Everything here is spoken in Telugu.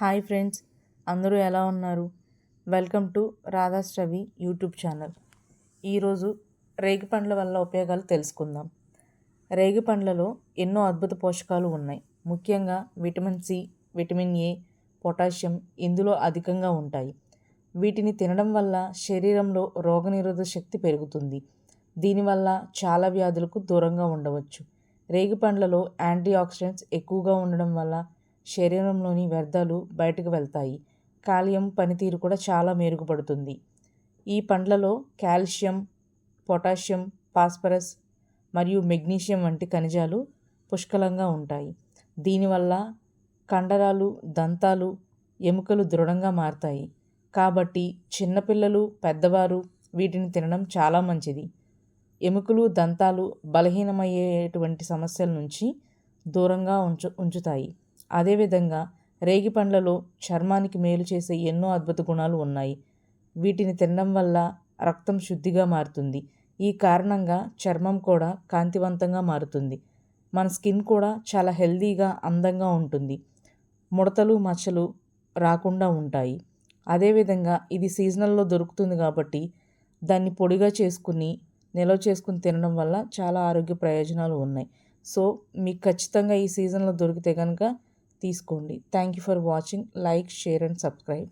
హాయ్ ఫ్రెండ్స్ అందరూ ఎలా ఉన్నారు? Welcome to Radhasravi YouTube channel. ఈరోజు రేగి పండ్ల వల్ల ఉపయోగాలు తెలుసుకుందాం. రేగి పండ్లలో ఎన్నో అద్భుత పోషకాలు ఉన్నాయి. ముఖ్యంగా vitamin C vitamin A potassium ఇందులో అధికంగా ఉంటాయి. వీటిని తినడం వల్ల శరీరంలో రోగనిరోధక శక్తి పెరుగుతుంది. దీనివల్ల చాలా వ్యాధులకు దూరంగా ఉండవచ్చు. రేగి పండ్లలో యాంటీ ఆక్సిడెంట్స్ ఎక్కువగా ఉండడం వల్ల శరీరంలోని వ్యర్థాలు బయటకు వెళ్తాయి. కాలియం పనితీరు కూడా చాలా మెరుగుపడుతుంది. ఈ పండ్లలో కాల్షియం పొటాషియం ఫాస్ఫరస్ మరియు మెగ్నీషియం వంటి ఖనిజాలు పుష్కలంగా ఉంటాయి. దీనివల్ల కండరాలు దంతాలు ఎముకలు దృఢంగా మారతాయి. కాబట్టి చిన్నపిల్లలు పెద్దవారు వీటిని తినడం చాలా మంచిది. ఎముకలు దంతాలు బలహీనమయ్యేటువంటి సమస్యల నుంచి దూరంగా ఉంచు ఉంచుతాయి. అదేవిధంగా రేగి పండ్లలో చర్మానికి మేలు చేసే ఎన్నో అద్భుత గుణాలు ఉన్నాయి. వీటిని తినడం వల్ల రక్తం శుద్ధిగా మారుతుంది. ఈ కారణంగా చర్మం కూడా కాంతివంతంగా మారుతుంది. మన స్కిన్ కూడా చాలా హెల్దీగా అందంగా ఉంటుంది. ముడతలు మచ్చలు రాకుండా ఉంటాయి. అదేవిధంగా ఇది సీజనల్లో దొరుకుతుంది కాబట్టి దాన్ని పొడిగా చేసుకుని నిల్వ చేసుకుని తినడం వల్ల చాలా ఆరోగ్య ప్రయోజనాలు ఉన్నాయి. సో మీకు ఖచ్చితంగా ఈ సీజన్లో దొరికితే కనుక తీసుకోండి. Thank you for watching like share and subscribe